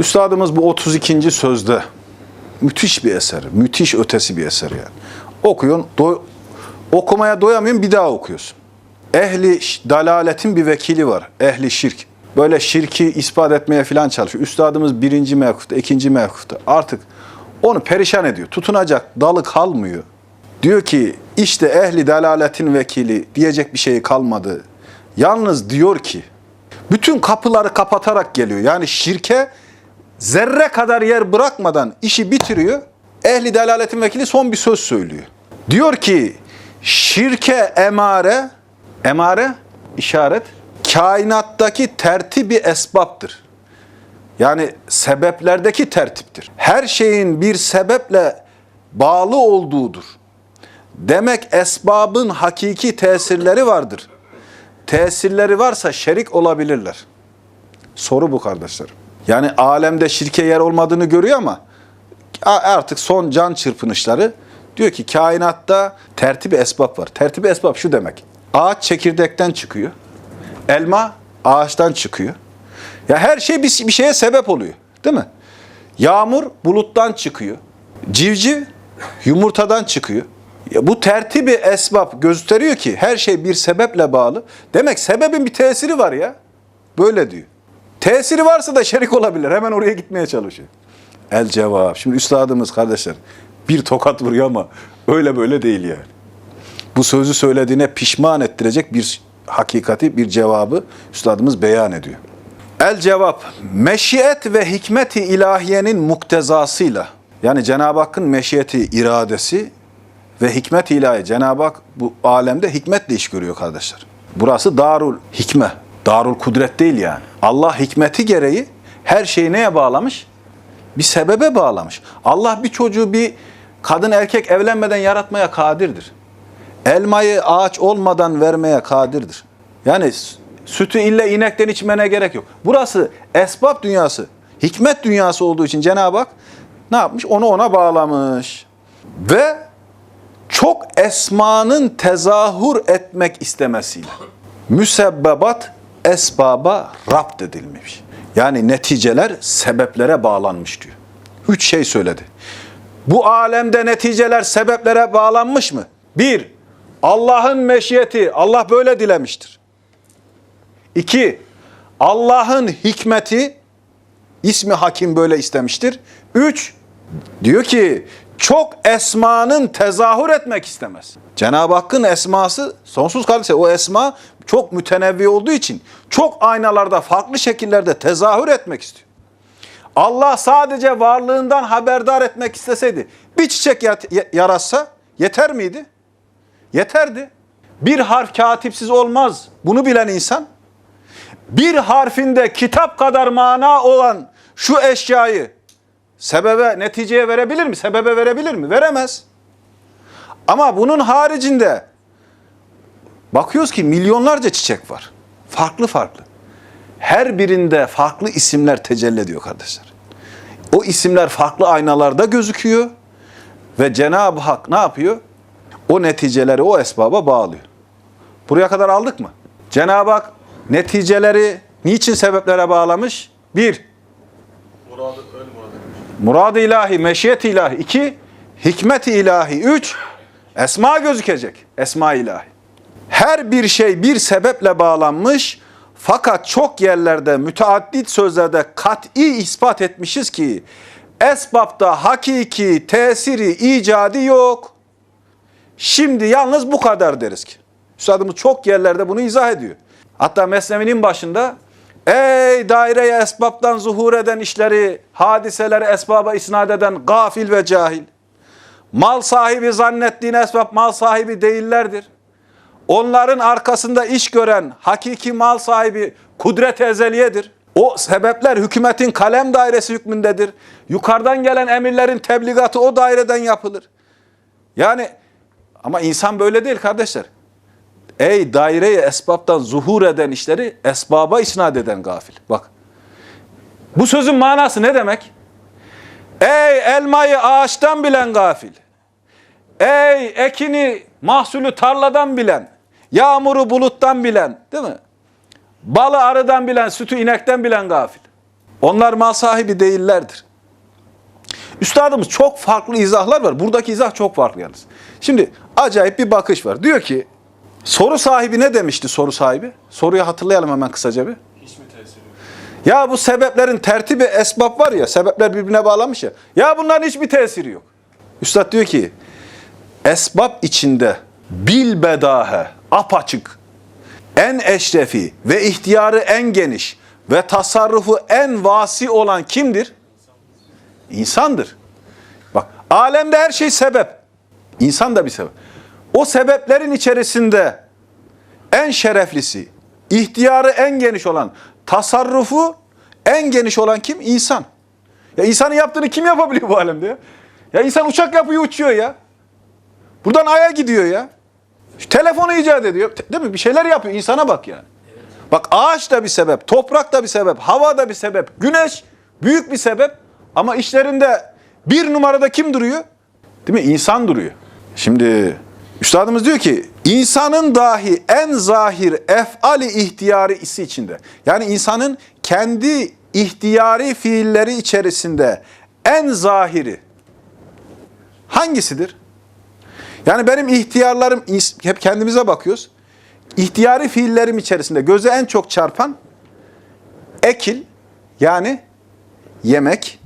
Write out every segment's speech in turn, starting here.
Üstadımız bu 32. sözde müthiş bir eser, müthiş ötesi bir eser yani. Okuyorsun, doy- okumaya doyamıyorsun bir daha okuyorsun. Ehli dalaletin bir vekili var, ehli şirk. Böyle şirki ispat etmeye falan çalışıyor. Üstadımız birinci mevkufta, ikinci mevkufta. Artık onu perişan ediyor. Tutunacak dalı kalmıyor. Diyor ki işte ehli dalaletin vekili diyecek bir şey kalmadı. Yalnız diyor ki bütün kapıları kapatarak geliyor. Yani şirke zerre kadar yer bırakmadan işi bitiriyor. Ehli delaletin vekili son bir söz söylüyor. Diyor ki şirke emare, emare işaret, kainattaki tertibi esbaptır. Yani sebeplerdeki tertiptir. Her şeyin bir sebeple bağlı olduğudur. Demek esbabın hakiki tesirleri vardır. Tesirleri varsa şerik olabilirler. Soru bu kardeşlerim. Yani alemde şirke yer olmadığını görüyor ama artık son can çırpınışları diyor ki kainatta tertibi esbab var. Tertibi esbab şu demek. Ağaç çekirdekten çıkıyor. Elma ağaçtan çıkıyor. Ya her şey bir, bir şeye sebep oluyor. Değil mi? Yağmur buluttan çıkıyor. Civciv yumurtadan çıkıyor. Ya bu tertibi esbab gösteriyor ki her şey bir sebeple bağlı. Demek sebebin bir tesiri var ya. Böyle diyor. Tesiri varsa da şerik olabilir. Hemen oraya gitmeye çalışıyor. El cevap. Şimdi üstadımız kardeşler bir tokat vuruyor ama öyle böyle değil yani. Bu sözü söylediğine pişman ettirecek bir hakikati, bir cevabı üstadımız beyan ediyor. El cevap, meşiyet ve hikmeti ilahiyenin muktezasıyla, yani Cenab-ı Hakk'ın meşiyeti, iradesi ve hikmet ilahi. Cenab-ı Hak bu alemde hikmetle iş görüyor kardeşler. Burası darul hikme, darul kudret değil yani. Allah hikmeti gereği her şeyi neye bağlamış? Bir sebebe bağlamış. Allah bir çocuğu bir kadın erkek evlenmeden yaratmaya kadirdir. Elmayı ağaç olmadan vermeye kadirdir. Yani sütü ille inekten içmene gerek yok. Burası esbab dünyası, hikmet dünyası olduğu için Cenab-ı Hak ne yapmış? Onu ona bağlamış. Ve çok esmanın tezahür etmek istemesiyle müsebbebat esbaba rapt edilmiş. Yani neticeler sebeplere bağlanmış diyor. Üç şey söyledi. Bu alemde neticeler sebeplere bağlanmış mı? Bir, Allah'ın meşiyeti, Allah böyle dilemiştir. İki, Allah'ın hikmeti, ismi hakim böyle istemiştir. Üç, diyor ki çok esmanın tezahür etmek istemez. Cenab-ı Hakk'ın esması sonsuz kardeşler o esma çok mütenevvi olduğu için çok aynalarda farklı şekillerde tezahür etmek istiyor. Allah sadece varlığından haberdar etmek isteseydi bir çiçek yaratsa yeter miydi? Yeterdi. Bir harf katipsiz olmaz. Bunu bilen insan bir harfinde kitap kadar mana olan şu eşyayı sebebe, neticeye verebilir mi? Sebebe verebilir mi? Veremez. Ama bunun haricinde bakıyoruz ki milyonlarca çiçek var. Farklı farklı. Her birinde farklı isimler tecelli ediyor kardeşler. O isimler farklı aynalarda gözüküyor ve Cenab-ı Hak ne yapıyor? O neticeleri o esbaba bağlıyor. Buraya kadar aldık mı? Cenab-ı Hak neticeleri niçin sebeplere bağlamış? Bir, Muradı edilmiş. Murad-ı ilahi, meşiyet ilahi. İki, hikmet-i ilahi. Üç, esma gözükecek. Esma ilahi. Her bir şey bir sebeple bağlanmış fakat çok yerlerde müteaddit sözlerde kat'i ispat etmişiz ki esbapta hakiki tesiri icadi yok. Şimdi yalnız bu kadar deriz ki. Üstadımız çok yerlerde bunu izah ediyor. Hatta Mesnevi'nin başında Ey daireye esbaptan zuhur eden işleri, hadiseleri esbaba isnat eden gafil ve cahil. Mal sahibi zannettiğin esbab mal sahibi değillerdir. Onların arkasında iş gören hakiki mal sahibi kudret ezeliyedir. O sebepler hükümetin kalem dairesi hükmündedir. Yukarıdan gelen emirlerin tebligatı o daireden yapılır. Yani ama insan böyle değil kardeşler. Ey daireye esbaptan zuhur eden işleri esbaba isnat eden gafil. Bak. Bu sözün manası ne demek? Ey elmayı ağaçtan bilen gafil. Ey ekini mahsulü tarladan bilen. Yağmuru buluttan bilen. Değil mi? Balı arıdan bilen, sütü inekten bilen gafil. Onlar mal sahibi değillerdir. Üstadımız çok farklı izahlar var. Buradaki izah çok farklı yalnız. Şimdi acayip bir bakış var. Diyor ki soru sahibi ne demişti soru sahibi? Soruyu hatırlayalım hemen kısaca bir. Hiç mi tesiri? Ya bu sebeplerin tertibi esbab var ya, sebepler birbirine bağlanmış ya. Ya bunların hiçbir tesiri yok. Üstad diyor ki, esbab içinde bilbedahe, apaçık, en eşrefi ve ihtiyarı en geniş ve tasarrufu en vasi olan kimdir? İnsandır. Bak, alemde her şey sebep. İnsan da bir sebep. O sebeplerin içerisinde en şereflisi, ihtiyarı en geniş olan, tasarrufu en geniş olan kim? İnsan. Ya insanın yaptığını kim yapabiliyor bu alemde ya? Ya insan uçak yapıyor uçuyor ya. Buradan aya gidiyor ya. Şu telefonu icat ediyor. Değil mi? Bir şeyler yapıyor. İnsana bak yani. Bak ağaç da bir sebep, toprak da bir sebep, hava da bir sebep, güneş büyük bir sebep. Ama işlerinde bir numarada kim duruyor? Değil mi? İnsan duruyor. Şimdi üstadımız diyor ki insanın dahi en zahir efali ihtiyarı isi içinde. Yani insanın kendi ihtiyari fiilleri içerisinde en zahiri hangisidir? Yani benim ihtiyarlarım hep kendimize bakıyoruz. İhtiyari fiillerim içerisinde göze en çok çarpan ekil yani yemek,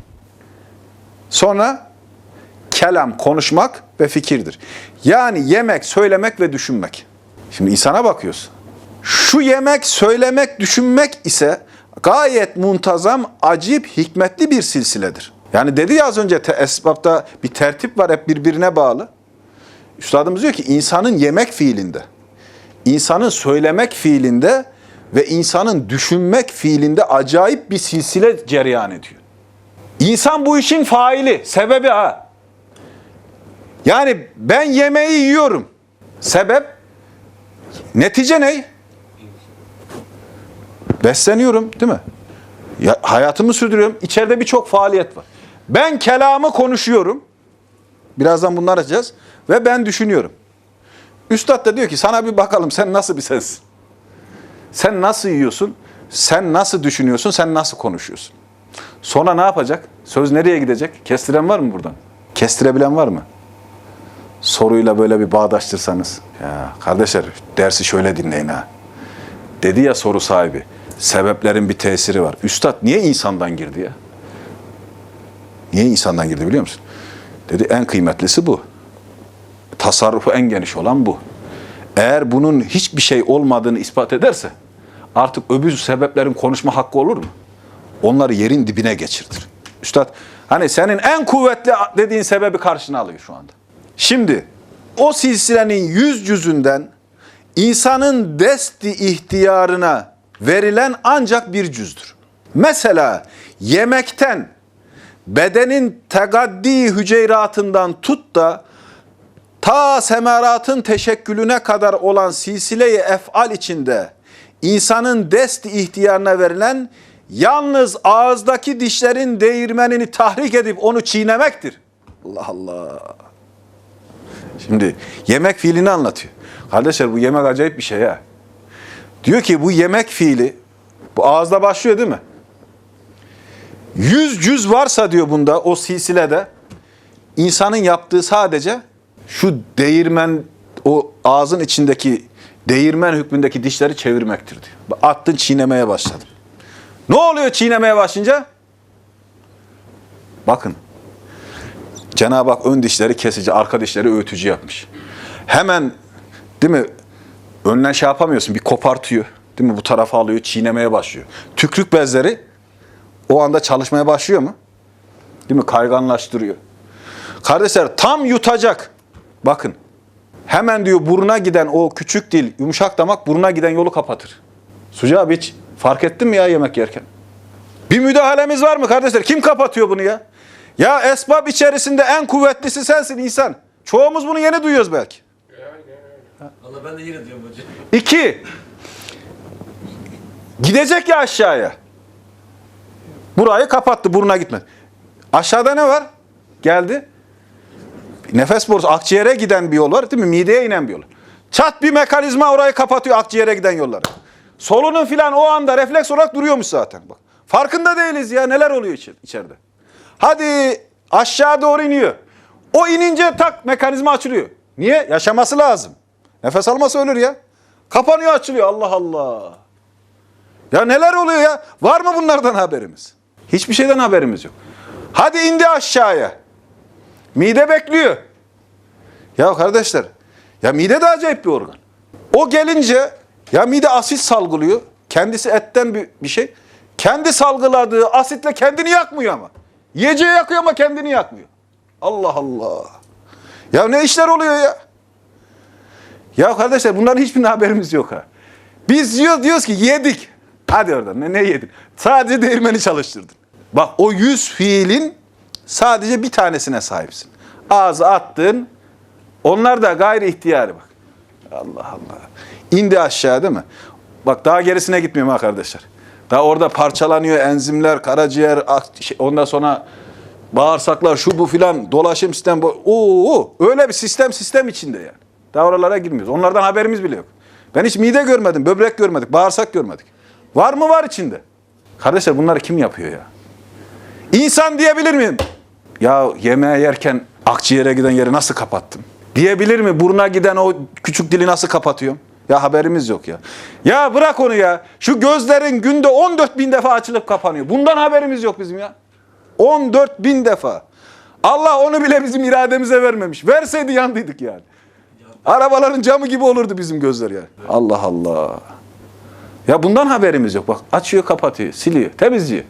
sonra kelam, konuşmak ve fikirdir. Yani yemek, söylemek ve düşünmek. Şimdi insana bakıyoruz. Şu yemek, söylemek, düşünmek ise gayet muntazam, acip, hikmetli bir silsiledir. Yani dedi ya az önce te- esbapta bir tertip var hep birbirine bağlı. Üstadımız diyor ki insanın yemek fiilinde, insanın söylemek fiilinde ve insanın düşünmek fiilinde acayip bir silsile cereyan ediyor. İnsan bu işin faili, sebebi ha. Yani ben yemeği yiyorum. Sebep? Netice ne? Besleniyorum değil mi? Ya, hayatımı sürdürüyorum. İçeride birçok faaliyet var. Ben kelamı konuşuyorum. Birazdan bunları açacağız. Ve ben düşünüyorum. Üstad da diyor ki sana bir bakalım sen nasıl bir sensin? Sen nasıl yiyorsun? Sen nasıl düşünüyorsun? Sen nasıl konuşuyorsun? Sonra ne yapacak? Söz nereye gidecek? Kestiren var mı buradan? Kestirebilen var mı? Soruyla böyle bir bağdaştırsanız. Ya kardeşler dersi şöyle dinleyin ha. Dedi ya soru sahibi. Sebeplerin bir tesiri var. Üstad niye insandan girdi ya? Niye insandan girdi biliyor musun? Dedi en kıymetlisi bu. Tasarrufu en geniş olan bu. Eğer bunun hiçbir şey olmadığını ispat ederse artık öbür sebeplerin konuşma hakkı olur mu? Onları yerin dibine geçirdir. Üstad hani senin en kuvvetli dediğin sebebi karşına alıyor şu anda. Şimdi o silsilenin yüz cüzünden insanın desti ihtiyarına verilen ancak bir cüzdür. Mesela yemekten bedenin tegaddi hüceyratından tut da ta semeratın teşekkülüne kadar olan silsile-i efal içinde insanın dest ihtiyarına verilen yalnız ağızdaki dişlerin değirmenini tahrik edip onu çiğnemektir. Allah Allah. Şimdi yemek fiilini anlatıyor. Kardeşler bu yemek acayip bir şey ya. Diyor ki bu yemek fiili bu ağızda başlıyor değil mi? Yüz cüz varsa diyor bunda o silsilede insanın yaptığı sadece şu değirmen o ağzın içindeki değirmen hükmündeki dişleri çevirmektir diyor. Attın çiğnemeye başladın. Ne oluyor çiğnemeye başlayınca? Bakın. Cenab-ı Hak ön dişleri kesici, arka dişleri öğütücü yapmış. Hemen değil mi? Önden şey yapamıyorsun. Bir kopartıyor. Değil mi? Bu tarafa alıyor, çiğnemeye başlıyor. Tükrük bezleri o anda çalışmaya başlıyor mu? Değil mi? Kayganlaştırıyor. Kardeşler tam yutacak. Bakın. Hemen diyor buruna giden o küçük dil, yumuşak damak buruna giden yolu kapatır. Sucu abi hiç fark ettin mi ya yemek yerken? Bir müdahalemiz var mı kardeşler? Kim kapatıyor bunu ya? Ya esbab içerisinde en kuvvetlisi sensin insan. Çoğumuz bunu yeni duyuyoruz belki. Valla ben de yine diyorum hocam. İki, gidecek ya aşağıya. Burayı kapattı, buruna gitmedi. Aşağıda ne var? Geldi. Nefes borusu, akciğere giden bir yol var değil mi? Mideye inen bir yol. Çat bir mekanizma orayı kapatıyor akciğere giden yolları. Solunum filan o anda refleks olarak duruyormuş zaten. Bak. Farkında değiliz ya neler oluyor içeride. Hadi aşağı doğru iniyor. O inince tak mekanizma açılıyor. Niye? Yaşaması lazım. Nefes alması ölür ya. Kapanıyor açılıyor. Allah Allah. Ya neler oluyor ya? Var mı bunlardan haberimiz? Hiçbir şeyden haberimiz yok. Hadi indi aşağıya. Mide bekliyor. Ya kardeşler, ya mide de acayip bir organ. O gelince ya mide asit salgılıyor. Kendisi etten bir, bir şey. Kendi salgıladığı asitle kendini yakmıyor ama. Yiyeceği yakıyor ama kendini yakmıyor. Allah Allah. Ya ne işler oluyor ya? Ya kardeşler bunların hiçbirinin haberimiz yok ha. Biz diyor, diyoruz ki yedik. Hadi oradan ne, ne yedin? Sadece değirmeni çalıştırdın. Bak o yüz fiilin sadece bir tanesine sahipsin. Ağzı attın. Onlar da gayri ihtiyari bak. Allah Allah. İndi aşağı değil mi? Bak daha gerisine gitmiyorum ha kardeşler. Daha orada parçalanıyor enzimler, karaciğer, şey, ondan sonra bağırsaklar, şu bu filan, dolaşım sistem. bu- Oo, öyle bir sistem sistem içinde yani. Daha oralara girmiyoruz. Onlardan haberimiz bile yok. Ben hiç mide görmedim, böbrek görmedik, bağırsak görmedik. Var mı var içinde? Kardeşler bunları kim yapıyor ya? İnsan diyebilir miyim? Ya yemeğe yerken akciğere giden yeri nasıl kapattım? Diyebilir mi? Buruna giden o küçük dili nasıl kapatıyorum? Ya haberimiz yok ya. Ya bırak onu ya. Şu gözlerin günde 14 bin defa açılıp kapanıyor. Bundan haberimiz yok bizim ya. 14 bin defa. Allah onu bile bizim irademize vermemiş. Verseydi yandıydık yani. Arabaların camı gibi olurdu bizim gözler yani. Allah Allah. Ya bundan haberimiz yok. Bak açıyor kapatıyor, siliyor, temizliyor.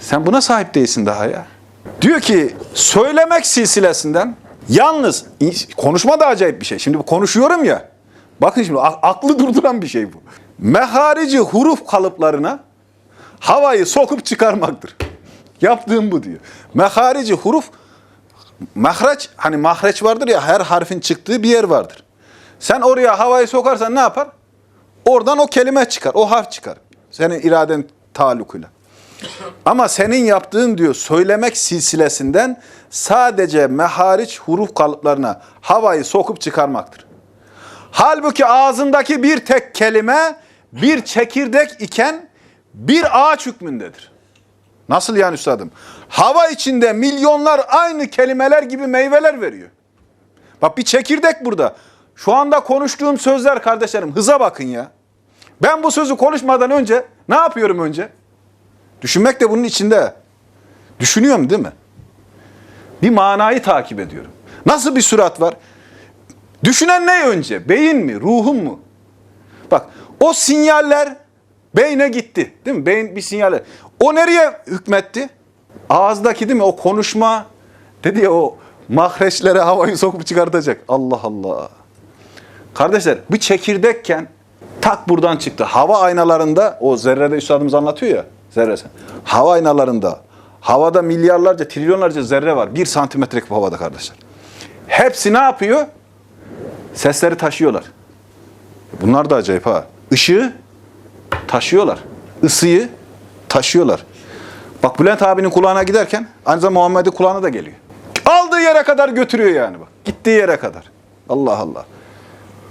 Sen buna sahip değilsin daha ya. Diyor ki söylemek silsilesinden yalnız konuşma da acayip bir şey. Şimdi konuşuyorum ya. Bakın şimdi aklı durduran bir şey bu. Meharici huruf kalıplarına havayı sokup çıkarmaktır. Yaptığım bu diyor. Meharici huruf mahreç hani mahreç vardır ya her harfin çıktığı bir yer vardır. Sen oraya havayı sokarsan ne yapar? Oradan o kelime çıkar, o harf çıkar. Senin iraden talukuyla. Ama senin yaptığın diyor söylemek silsilesinden sadece mehariç huruf kalıplarına havayı sokup çıkarmaktır. Halbuki ağzındaki bir tek kelime bir çekirdek iken bir ağaç hükmündedir. Nasıl yani üstadım? Hava içinde milyonlar aynı kelimeler gibi meyveler veriyor. Bak bir çekirdek burada. Şu anda konuştuğum sözler kardeşlerim hıza bakın ya. Ben bu sözü konuşmadan önce ne yapıyorum önce? Düşünmek de bunun içinde. Düşünüyorum değil mi? Bir manayı takip ediyorum. Nasıl bir sürat var? Düşünen ne önce? Beyin mi? Ruhum mu? Bak o sinyaller beyne gitti. Değil mi? Beyin bir sinyaller. O nereye hükmetti? Ağızdaki değil mi? O konuşma dedi ya o mahreçlere havayı sokup çıkartacak. Allah Allah. Kardeşler bir çekirdekken tak buradan çıktı. Hava aynalarında o zerrede üstadımız anlatıyor ya zerresi. Hava aynalarında havada milyarlarca trilyonlarca zerre var. Bir santimetrelik havada kardeşler. Hepsi ne yapıyor? Sesleri taşıyorlar. Bunlar da acayip ha. Işığı taşıyorlar. Isıyı taşıyorlar. Bak Bülent abinin kulağına giderken aynı zamanda Muhammed'in kulağına da geliyor. Aldığı yere kadar götürüyor yani bak. Gittiği yere kadar. Allah Allah.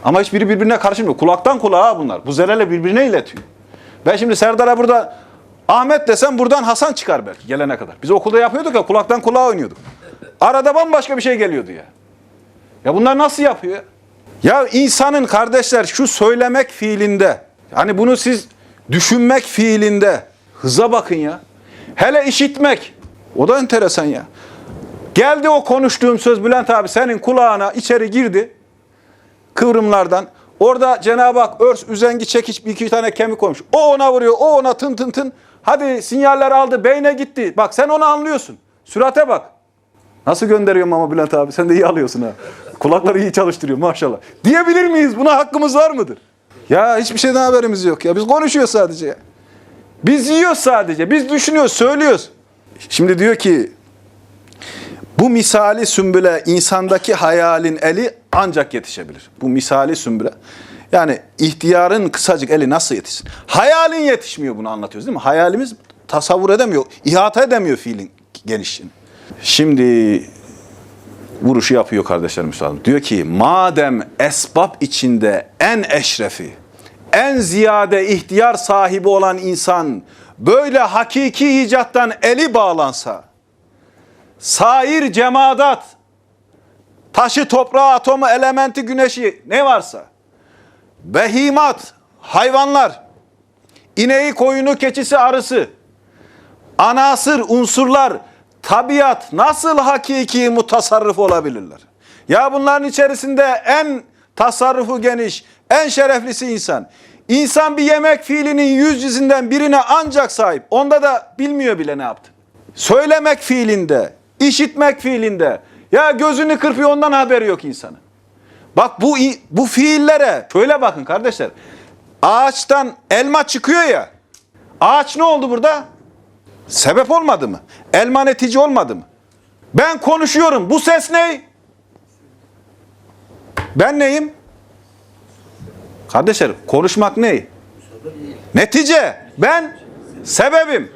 Ama hiçbiri birbirine karışmıyor. Kulaktan kulağa bunlar. Bu zerreyle birbirine iletiyor. Ben şimdi Serdar'a burada Ahmet desem buradan Hasan çıkar belki gelene kadar. Biz okulda yapıyorduk ya kulaktan kulağa oynuyorduk. Arada bambaşka bir şey geliyordu ya. Ya bunlar nasıl yapıyor? Ya insanın kardeşler şu söylemek fiilinde, hani bunu siz düşünmek fiilinde, hıza bakın ya. Hele işitmek, o da enteresan ya. Geldi o konuştuğum söz Bülent abi senin kulağına içeri girdi. Kıvrımlardan. Orada Cenab-ı Hak örs, üzengi, çekiç bir iki tane kemik koymuş. O ona vuruyor, o ona tın tın tın. Hadi sinyaller aldı, beyne gitti. Bak sen onu anlıyorsun. Sürate bak. Nasıl gönderiyorum ama Bülent abi? Sen de iyi alıyorsun ha. Kulakları iyi çalıştırıyor maşallah. Diyebilir miyiz? Buna hakkımız var mıdır? Ya hiçbir şeyden haberimiz yok ya. Biz konuşuyoruz sadece. Biz yiyoruz sadece. Biz düşünüyoruz, söylüyoruz. Şimdi diyor ki bu misali sümbüle insandaki hayalin eli ancak yetişebilir. Bu misali sümbüle. Yani ihtiyarın kısacık eli nasıl yetişsin? Hayalin yetişmiyor bunu anlatıyoruz değil mi? Hayalimiz tasavvur edemiyor, ihata edemiyor fiilin genişliğini. Şimdi vuruşu yapıyor kardeşlerim müsaadım. Diyor ki madem esbab içinde en eşrefi, en ziyade ihtiyar sahibi olan insan böyle hakiki icattan eli bağlansa, sair cemaat, taşı, toprağı, atomu, elementi, güneşi ne varsa, behimat, hayvanlar, ineği, koyunu, keçisi, arısı, anasır, unsurlar, tabiat nasıl hakiki mutasarrıf olabilirler? Ya bunların içerisinde en tasarrufu geniş, en şereflisi insan. İnsan bir yemek fiilinin yüz yüzünden birine ancak sahip. Onda da bilmiyor bile ne yaptı. Söylemek fiilinde, işitmek fiilinde. Ya gözünü kırpıyor ondan haberi yok insanın. Bak bu bu fiillere şöyle bakın kardeşler. Ağaçtan elma çıkıyor ya. Ağaç ne oldu burada? Sebep olmadı mı? Elma netice olmadı mı? Ben konuşuyorum. Bu ses ne? Ben neyim? Kardeşler konuşmak ne? Netice. Ben sebebim.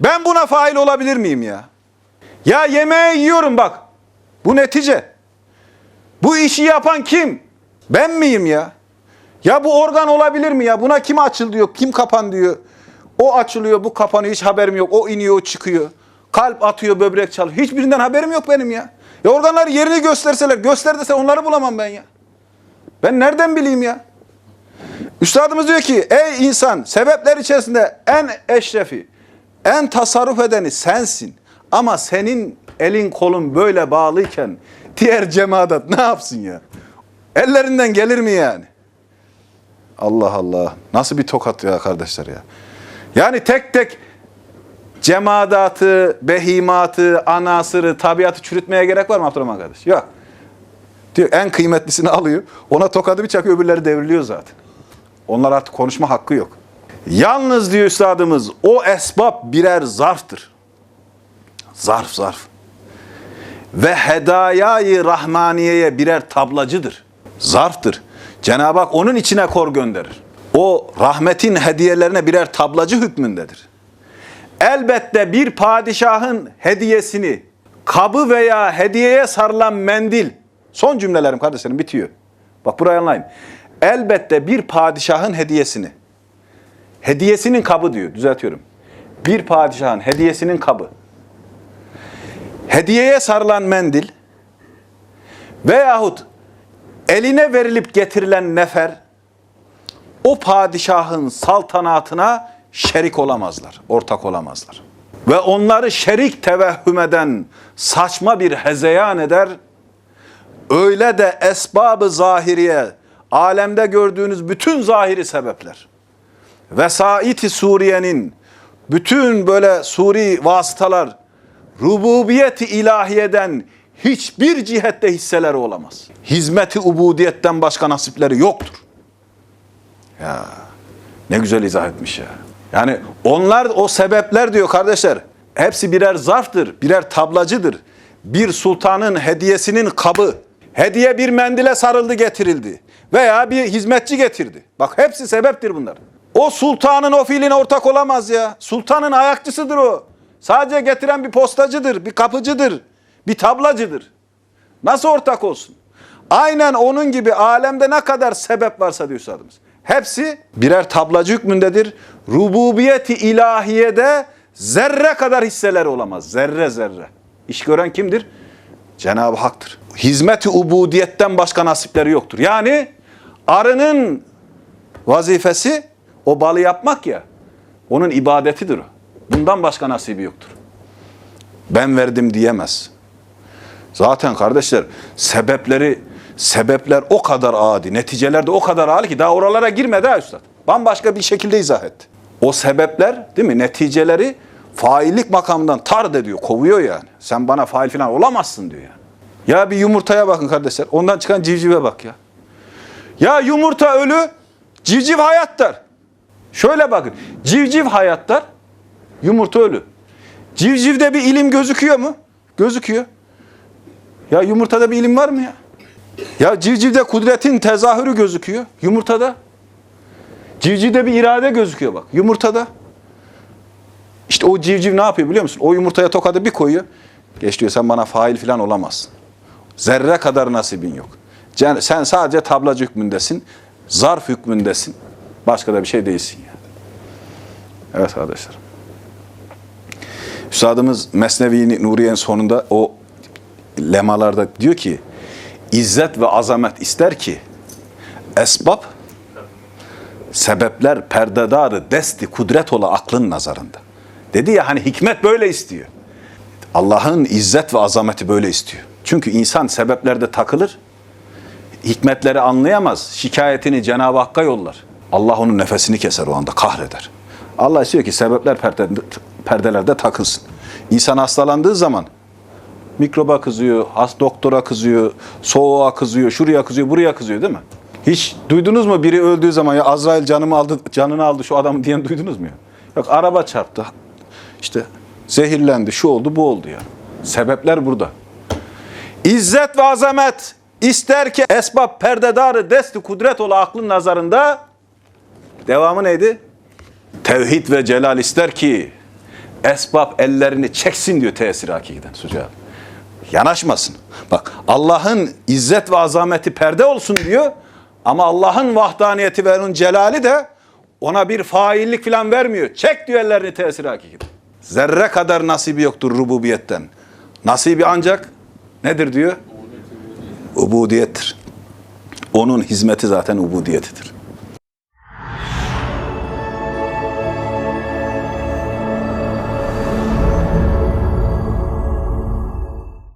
Ben buna fail olabilir miyim ya? Ya yemeği yiyorum bak. Bu netice. Bu işi yapan kim? Ben miyim ya? Ya bu organ olabilir mi ya? Buna kim açıl diyor, kim kapan diyor. O açılıyor, bu kapanıyor, hiç haberim yok. O iniyor, o çıkıyor. Kalp atıyor, böbrek çalıyor. Hiçbirinden haberim yok benim ya. Ya organlar yerini gösterseler, göster onları bulamam ben ya. Ben nereden bileyim ya? Üstadımız diyor ki, ey insan sebepler içerisinde en eşrefi, en tasarruf edeni sensin. Ama senin elin kolun böyle bağlıyken diğer cemaat ne yapsın ya? Ellerinden gelir mi yani? Allah Allah. Nasıl bir tokat ya kardeşler ya. Yani tek tek cemaatı, behimatı, anasırı, tabiatı çürütmeye gerek var mı Abdurrahman kardeş? Yok. Diyor en kıymetlisini alıyor. Ona tokadı bir çakıyor öbürleri devriliyor zaten. Onlar artık konuşma hakkı yok. Yalnız diyor üstadımız o esbab birer zarftır. Zarf zarf. Ve hedayayı rahmaniyeye birer tablacıdır. Zarftır. Cenab-ı Hak onun içine kor gönderir. O rahmetin hediyelerine birer tablacı hükmündedir. Elbette bir padişahın hediyesini, kabı veya hediyeye sarılan mendil, son cümlelerim kardeşlerim bitiyor. Bak burayı anlayın. Elbette bir padişahın hediyesini, hediyesinin kabı diyor, düzeltiyorum. Bir padişahın hediyesinin kabı, hediyeye sarılan mendil veyahut eline verilip getirilen nefer o padişahın saltanatına şerik olamazlar, ortak olamazlar. Ve onları şerik tevehhüm eden saçma bir hezeyan eder. Öyle de esbabı zahiriye, alemde gördüğünüz bütün zahiri sebepler, vesait-i Suriye'nin bütün böyle suri vasıtalar, rububiyeti ilahiyeden hiçbir cihette hisseleri olamaz. Hizmeti ubudiyetten başka nasipleri yoktur. Ya ne güzel izah etmiş ya. Yani onlar o sebepler diyor kardeşler. Hepsi birer zarftır, birer tablacıdır. Bir sultanın hediyesinin kabı. Hediye bir mendile sarıldı getirildi. Veya bir hizmetçi getirdi. Bak hepsi sebeptir bunlar. O sultanın o fiiline ortak olamaz ya. Sultanın ayakçısıdır o. Sadece getiren bir postacıdır, bir kapıcıdır, bir tablacıdır. Nasıl ortak olsun? Aynen onun gibi alemde ne kadar sebep varsa diyor üstadımız. Hepsi birer tablacı hükmündedir. Rububiyeti ilahiyede zerre kadar hisseleri olamaz. Zerre zerre. İş gören kimdir? Cenab-ı Hak'tır. Hizmeti ubudiyetten başka nasipleri yoktur. Yani arının vazifesi o balı yapmak ya. Onun ibadetidir o. Bundan başka nasibi yoktur. Ben verdim diyemez. Zaten kardeşler sebepleri sebepler o kadar adi, neticeler de o kadar adi ki daha oralara girmedi ha üstad. Bambaşka bir şekilde izah etti. O sebepler değil mi neticeleri faillik makamından tard ediyor, kovuyor yani. Sen bana fail falan olamazsın diyor yani. Ya bir yumurtaya bakın kardeşler. Ondan çıkan civcive bak ya. Ya yumurta ölü, civciv hayattar. Şöyle bakın. Civciv hayattar, yumurta ölü. Civcivde bir ilim gözüküyor mu? Gözüküyor. Ya yumurtada bir ilim var mı ya? Ya civcivde kudretin tezahürü gözüküyor. Yumurtada. Civcivde bir irade gözüküyor bak. Yumurtada. İşte o civciv ne yapıyor biliyor musun? O yumurtaya tokadı bir koyuyor. Geç diyor sen bana fail falan olamazsın. Zerre kadar nasibin yok. Sen sadece tablacı hükmündesin. Zarf hükmündesin. Başka da bir şey değilsin yani. Evet arkadaşlar. Üstadımız Mesnevi Nuriye'nin sonunda o lemalarda diyor ki İzzet ve azamet ister ki esbab sebepler perdedarı desti kudret ola aklın nazarında. Dedi ya hani hikmet böyle istiyor. Allah'ın izzet ve azameti böyle istiyor. Çünkü insan sebeplerde takılır, hikmetleri anlayamaz, şikayetini Cenab-ı Hakk'a yollar. Allah onun nefesini keser o anda, kahreder. Allah istiyor ki sebepler perde, perdelerde takılsın. İnsan hastalandığı zaman mikroba kızıyor, has doktora kızıyor, soğuğa kızıyor, şuraya kızıyor, buraya kızıyor değil mi? Hiç duydunuz mu biri öldüğü zaman ya Azrail canımı aldı, canını aldı şu adamı diyen duydunuz mu ya? Yok araba çarptı. İşte zehirlendi, şu oldu, bu oldu ya. Sebepler burada. İzzet ve azamet ister ki esbab perdedarı desti kudret ola aklın nazarında devamı neydi? Tevhid ve celal ister ki esbab ellerini çeksin diyor tesir hakikaten suca. Yanaşmasın. Bak Allah'ın izzet ve azameti perde olsun diyor ama Allah'ın vahdaniyeti ve onun celali de ona bir faillik falan vermiyor. Çek diyor ellerini tesir hakikaten. Zerre kadar nasibi yoktur rububiyetten. Nasibi ancak nedir diyor? Ubudiyettir. Onun hizmeti zaten ubudiyetidir.